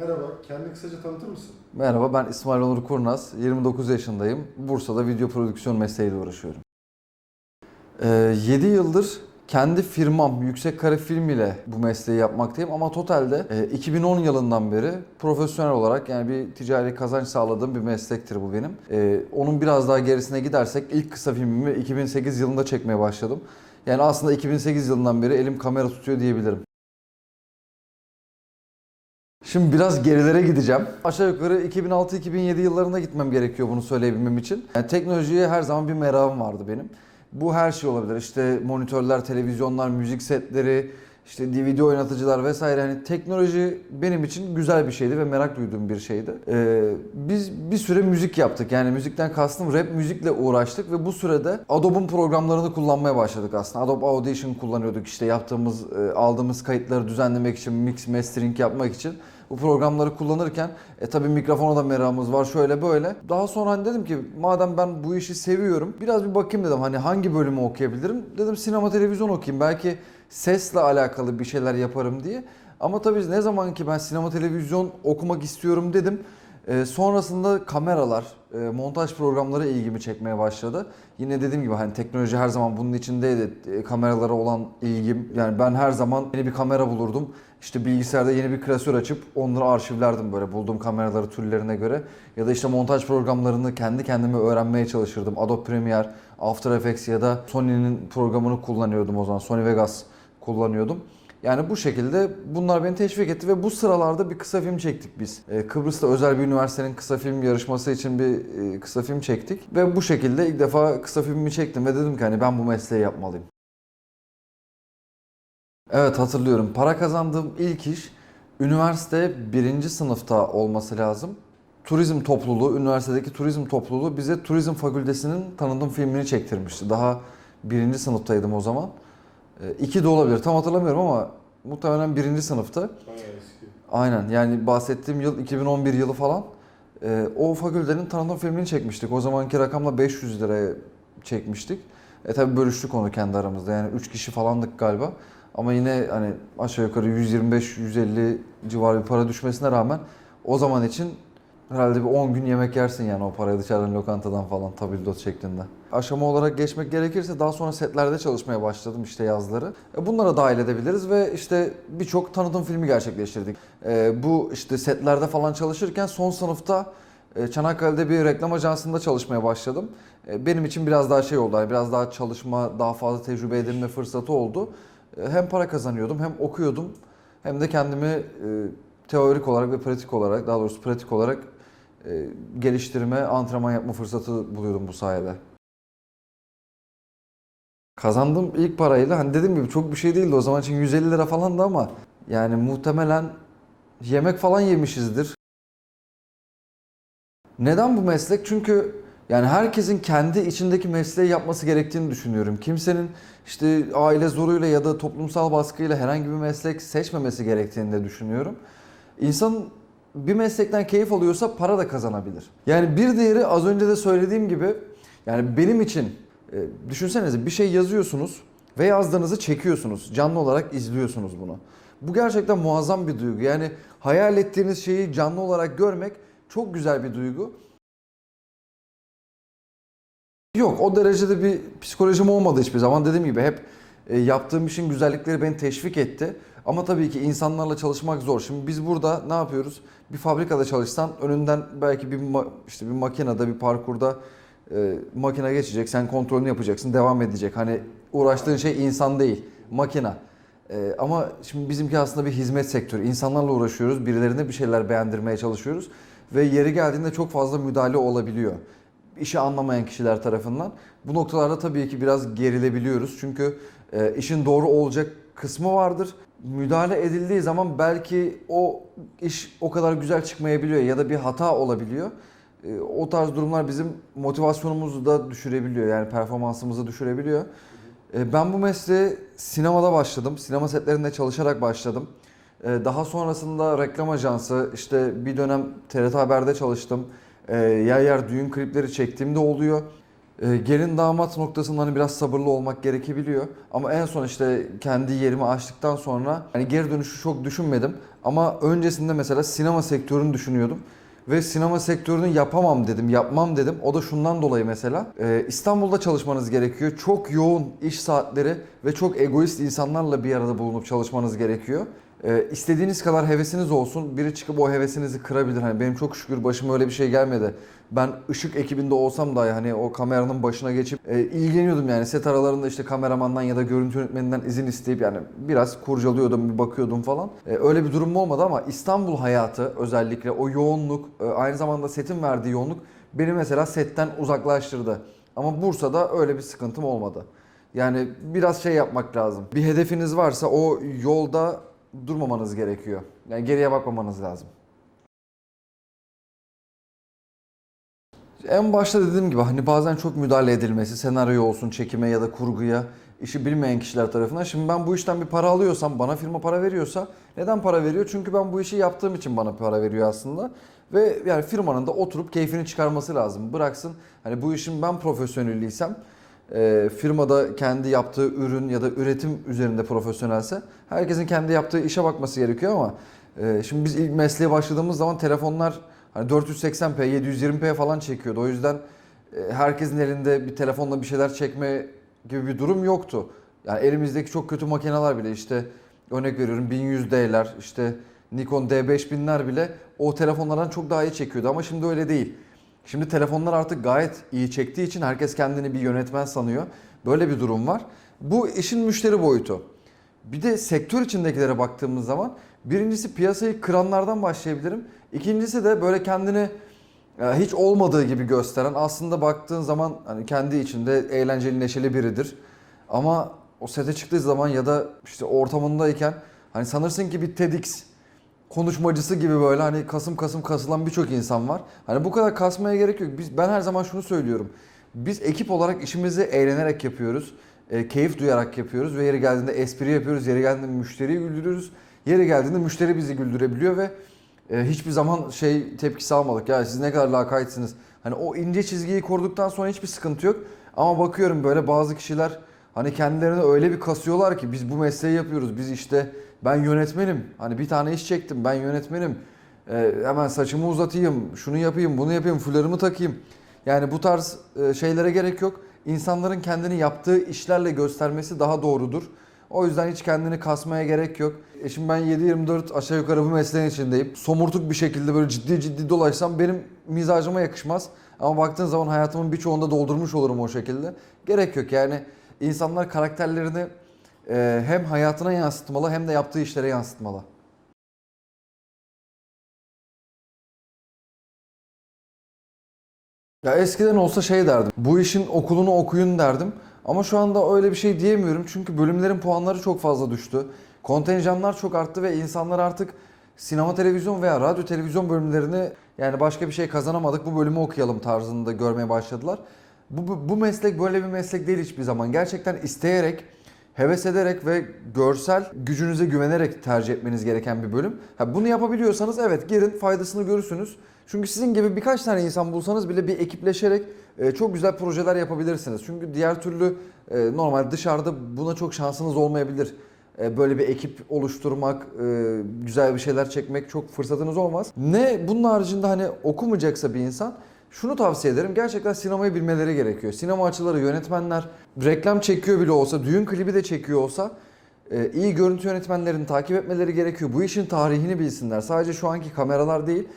Merhaba, kendini kısaca tanıtır mısın? Merhaba ben İsmail Onur Kurnaz, 29 yaşındayım. Bursa'da video prodüksiyon mesleğiyle uğraşıyorum. Ee, 7 yıldır kendi firmam Yüksek Kare Film ile bu mesleği yapmaktayım ama totalde e, 2010 yılından beri profesyonel olarak yani bir ticari kazanç sağladığım bir meslektir bu benim. Ee, onun biraz daha gerisine gidersek ilk kısa filmimi 2008 yılında çekmeye başladım. Yani aslında 2008 yılından beri elim kamera tutuyor diyebilirim. Şimdi biraz gerilere gideceğim. Aşağı yukarı 2006-2007 yıllarına gitmem gerekiyor bunu söyleyebilmem için. Yani teknolojiye her zaman bir merakım vardı benim. Bu her şey olabilir. İşte monitörler, televizyonlar, müzik setleri, işte DVD oynatıcılar vesaire. Hani teknoloji benim için güzel bir şeydi ve merak duyduğum bir şeydi. Ee, biz bir süre müzik yaptık. Yani müzikten kastım rap müzikle uğraştık ve bu sürede Adobe'un programlarını kullanmaya başladık aslında. Adobe Audition kullanıyorduk işte yaptığımız, e, aldığımız kayıtları düzenlemek için, mix, mastering yapmak için bu programları kullanırken e tabii mikrofona da merakımız var şöyle böyle. Daha sonra hani dedim ki madem ben bu işi seviyorum biraz bir bakayım dedim hani hangi bölümü okuyabilirim. Dedim sinema televizyon okuyayım belki sesle alakalı bir şeyler yaparım diye. Ama tabii ne zaman ki ben sinema televizyon okumak istiyorum dedim. E, sonrasında kameralar, e, montaj programları ilgimi çekmeye başladı. Yine dediğim gibi hani teknoloji her zaman bunun içindeydi. E, kameralara olan ilgim. Yani ben her zaman yeni bir kamera bulurdum. İşte bilgisayarda yeni bir klasör açıp onları arşivlerdim böyle bulduğum kameraları türlerine göre. Ya da işte montaj programlarını kendi kendime öğrenmeye çalışırdım. Adobe Premiere, After Effects ya da Sony'nin programını kullanıyordum o zaman. Sony Vegas kullanıyordum. Yani bu şekilde bunlar beni teşvik etti ve bu sıralarda bir kısa film çektik biz. Ee, Kıbrıs'ta özel bir üniversitenin kısa film yarışması için bir e, kısa film çektik. Ve bu şekilde ilk defa kısa filmimi çektim ve dedim ki hani ben bu mesleği yapmalıyım. Evet hatırlıyorum. Para kazandığım ilk iş üniversite birinci sınıfta olması lazım. Turizm topluluğu, üniversitedeki turizm topluluğu bize turizm fakültesinin tanıtım filmini çektirmişti. Daha birinci sınıftaydım o zaman. Ee, İki de olabilir tam hatırlamıyorum ama muhtemelen birinci eski. Aynen yani bahsettiğim yıl 2011 yılı falan. Ee, o fakültenin tanıtım filmini çekmiştik. O zamanki rakamla 500 liraya çekmiştik. E tabi bölüştük onu kendi aramızda yani 3 kişi falandık galiba. Ama yine hani aşağı yukarı 125-150 civarı bir para düşmesine rağmen o zaman için herhalde bir 10 gün yemek yersin yani o parayı dışarıdan lokantadan falan tabildot şeklinde. Aşama olarak geçmek gerekirse daha sonra setlerde çalışmaya başladım işte yazları. E, Bunlara dahil edebiliriz ve işte birçok tanıtım filmi gerçekleştirdik. E, Bu işte setlerde falan çalışırken son sınıfta e, Çanakkale'de bir reklam ajansında çalışmaya başladım. Benim için biraz daha şey oldu, yani biraz daha çalışma, daha fazla tecrübe edinme fırsatı oldu. Hem para kazanıyordum, hem okuyordum, hem de kendimi teorik olarak ve pratik olarak, daha doğrusu pratik olarak geliştirme, antrenman yapma fırsatı buluyordum bu sayede. Kazandığım ilk parayla hani dediğim gibi çok bir şey değildi o zaman için 150 lira falandı ama yani muhtemelen yemek falan yemişizdir. Neden bu meslek? Çünkü yani herkesin kendi içindeki mesleği yapması gerektiğini düşünüyorum. Kimsenin işte aile zoruyla ya da toplumsal baskıyla herhangi bir meslek seçmemesi gerektiğini de düşünüyorum. İnsan bir meslekten keyif alıyorsa para da kazanabilir. Yani bir diğeri az önce de söylediğim gibi yani benim için e, düşünsenize bir şey yazıyorsunuz ve yazdığınızı çekiyorsunuz. Canlı olarak izliyorsunuz bunu. Bu gerçekten muazzam bir duygu. Yani hayal ettiğiniz şeyi canlı olarak görmek çok güzel bir duygu. Yok o derecede bir psikolojim olmadı hiçbir zaman. Dediğim gibi hep e, yaptığım işin güzellikleri beni teşvik etti. Ama tabii ki insanlarla çalışmak zor. Şimdi biz burada ne yapıyoruz? Bir fabrikada çalışsan önünden belki bir işte bir makinede bir parkurda e, makine geçecek. Sen kontrolünü yapacaksın. Devam edecek. Hani uğraştığın şey insan değil. Makina. E, ama şimdi bizimki aslında bir hizmet sektörü. İnsanlarla uğraşıyoruz. Birilerine bir şeyler beğendirmeye çalışıyoruz. Ve yeri geldiğinde çok fazla müdahale olabiliyor işi anlamayan kişiler tarafından. Bu noktalarda tabii ki biraz gerilebiliyoruz. Çünkü e, işin doğru olacak kısmı vardır. Müdahale edildiği zaman belki o iş o kadar güzel çıkmayabiliyor ya da bir hata olabiliyor. E, o tarz durumlar bizim motivasyonumuzu da düşürebiliyor. Yani performansımızı düşürebiliyor. E, ben bu mesleğe sinemada başladım. Sinema setlerinde çalışarak başladım. E, daha sonrasında reklam ajansı, işte bir dönem TRT Haber'de çalıştım. E, yer yer düğün klipleri çektiğim de oluyor. E, gelin damat noktasında hani biraz sabırlı olmak gerekebiliyor. Ama en son işte kendi yerimi açtıktan sonra hani geri dönüşü çok düşünmedim. Ama öncesinde mesela sinema sektörünü düşünüyordum. Ve sinema sektörünü yapamam dedim, yapmam dedim. O da şundan dolayı mesela. e, İstanbul'da çalışmanız gerekiyor. Çok yoğun iş saatleri ve çok egoist insanlarla bir arada bulunup çalışmanız gerekiyor. E, istediğiniz kadar hevesiniz olsun. Biri çıkıp o hevesinizi kırabilir. Hani benim çok şükür başıma öyle bir şey gelmedi. Ben ışık ekibinde olsam dahi hani o kameranın başına geçip e, ilgileniyordum yani. Set aralarında işte kameramandan ya da görüntü yönetmeninden izin isteyip yani biraz kurcalıyordum, bir bakıyordum falan. E, öyle bir durum olmadı ama İstanbul hayatı özellikle o yoğunluk, e, aynı zamanda setin verdiği yoğunluk beni mesela setten uzaklaştırdı. Ama Bursa'da öyle bir sıkıntım olmadı. Yani biraz şey yapmak lazım. Bir hedefiniz varsa o yolda durmamanız gerekiyor. Yani geriye bakmamanız lazım. En başta dediğim gibi hani bazen çok müdahale edilmesi, senaryo olsun, çekime ya da kurguya işi bilmeyen kişiler tarafından. Şimdi ben bu işten bir para alıyorsam, bana firma para veriyorsa neden para veriyor? Çünkü ben bu işi yaptığım için bana para veriyor aslında. Ve yani firmanın da oturup keyfini çıkarması lazım. Bıraksın hani bu işin ben profesyonelliysem e, firmada kendi yaptığı ürün ya da üretim üzerinde profesyonelse herkesin kendi yaptığı işe bakması gerekiyor ama e, şimdi biz ilk mesleğe başladığımız zaman telefonlar hani 480p, 720p falan çekiyordu. O yüzden e, herkesin elinde bir telefonla bir şeyler çekme gibi bir durum yoktu. Yani elimizdeki çok kötü makineler bile işte örnek veriyorum 1100D'ler işte Nikon D5000'ler bile o telefonlardan çok daha iyi çekiyordu ama şimdi öyle değil. Şimdi telefonlar artık gayet iyi çektiği için herkes kendini bir yönetmen sanıyor. Böyle bir durum var. Bu işin müşteri boyutu. Bir de sektör içindekilere baktığımız zaman birincisi piyasayı kıranlardan başlayabilirim. İkincisi de böyle kendini e, hiç olmadığı gibi gösteren aslında baktığın zaman hani kendi içinde eğlenceli neşeli biridir. Ama o sete çıktığı zaman ya da işte ortamındayken hani sanırsın ki bir TEDx konuşmacısı gibi böyle hani kasım kasım kasılan birçok insan var. Hani bu kadar kasmaya gerek yok. Biz ben her zaman şunu söylüyorum. Biz ekip olarak işimizi eğlenerek yapıyoruz. E, keyif duyarak yapıyoruz ve yeri geldiğinde espri yapıyoruz. Yeri geldiğinde müşteriyi güldürüyoruz. Yeri geldiğinde müşteri bizi güldürebiliyor ve e, hiçbir zaman şey tepkisi almadık. Ya siz ne kadar lakaytsınız. Hani o ince çizgiyi koruduktan sonra hiçbir sıkıntı yok. Ama bakıyorum böyle bazı kişiler hani kendilerini öyle bir kasıyorlar ki biz bu mesleği yapıyoruz. Biz işte ben yönetmenim. Hani bir tane iş çektim ben yönetmenim. E, hemen saçımı uzatayım, şunu yapayım, bunu yapayım, fularımı takayım. Yani bu tarz e, şeylere gerek yok. İnsanların kendini yaptığı işlerle göstermesi daha doğrudur. O yüzden hiç kendini kasmaya gerek yok. E şimdi ben 7-24 aşağı yukarı bu mesleğin içindeyim. Somurtuk bir şekilde böyle ciddi ciddi dolaşsam benim mizacıma yakışmaz. Ama baktığın zaman hayatımın birçoğunda doldurmuş olurum o şekilde. Gerek yok yani insanlar karakterlerini e, hem hayatına yansıtmalı hem de yaptığı işlere yansıtmalı. Ya eskiden olsa şey derdim. Bu işin okulunu okuyun derdim. Ama şu anda öyle bir şey diyemiyorum. Çünkü bölümlerin puanları çok fazla düştü. Kontenjanlar çok arttı ve insanlar artık sinema televizyon veya radyo televizyon bölümlerini yani başka bir şey kazanamadık bu bölümü okuyalım tarzında görmeye başladılar. Bu, bu, bu meslek böyle bir meslek değil hiçbir zaman. Gerçekten isteyerek, heves ederek ve görsel gücünüze güvenerek tercih etmeniz gereken bir bölüm. Ha, bunu yapabiliyorsanız evet girin faydasını görürsünüz. Çünkü sizin gibi birkaç tane insan bulsanız bile bir ekipleşerek e, çok güzel projeler yapabilirsiniz. Çünkü diğer türlü e, normal dışarıda buna çok şansınız olmayabilir. E, böyle bir ekip oluşturmak, e, güzel bir şeyler çekmek çok fırsatınız olmaz. Ne bunun haricinde hani okumayacaksa bir insan şunu tavsiye ederim. Gerçekten sinemayı bilmeleri gerekiyor. Sinema açıları, yönetmenler reklam çekiyor bile olsa, düğün klibi de çekiyor olsa e, iyi görüntü yönetmenlerini takip etmeleri gerekiyor. Bu işin tarihini bilsinler. Sadece şu anki kameralar değil,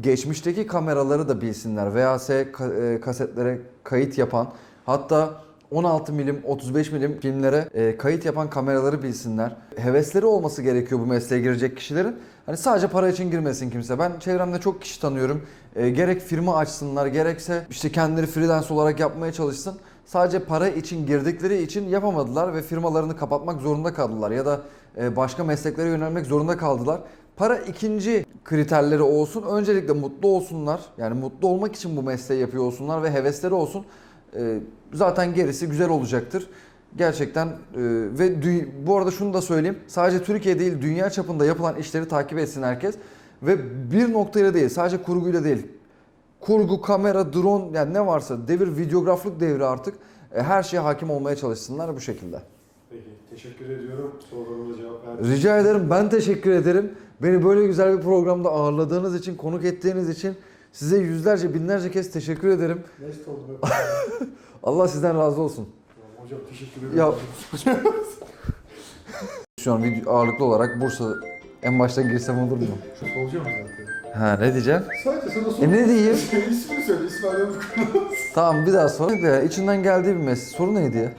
geçmişteki kameraları da bilsinler. VHS e, kasetlere kayıt yapan, hatta 16 milim, 35 milim filmlere e, kayıt yapan kameraları bilsinler. Hevesleri olması gerekiyor bu mesleğe girecek kişilerin. Hani sadece para için girmesin kimse. Ben çevremde çok kişi tanıyorum. E, gerek firma açsınlar, gerekse işte kendileri freelance olarak yapmaya çalışsın. Sadece para için girdikleri için yapamadılar ve firmalarını kapatmak zorunda kaldılar ya da e, başka mesleklere yönelmek zorunda kaldılar. Para ikinci kriterleri olsun. Öncelikle mutlu olsunlar. Yani mutlu olmak için bu mesleği yapıyor olsunlar ve hevesleri olsun. Ee, zaten gerisi güzel olacaktır. Gerçekten e, ve bu arada şunu da söyleyeyim. Sadece Türkiye değil dünya çapında yapılan işleri takip etsin herkes. Ve bir noktayla değil sadece kurguyla değil. kurgu, kamera, drone yani ne varsa devir videograflık devri artık. E, her şeye hakim olmaya çalışsınlar bu şekilde. Peki teşekkür ediyorum sorularıma cevap verdiğiniz Rica ederim. Ben teşekkür ederim. Beni böyle güzel bir programda ağırladığınız için, konuk ettiğiniz için size yüzlerce, binlerce kez teşekkür ederim. Neyse oldu be. Allah sizden razı olsun. Hocam teşekkür ederim. Ya- Şu an video ağırlıklı olarak Bursa en baştan girsem olur mu? Olacağım zaten. Ha ne diyeceğim? Sadece sana sor. E ne diyeyim? İsmini söyle. İsmail Yavuz Tamam bir daha sor. Ya, İçinden geldiği bir mesaj. Soru neydi ya?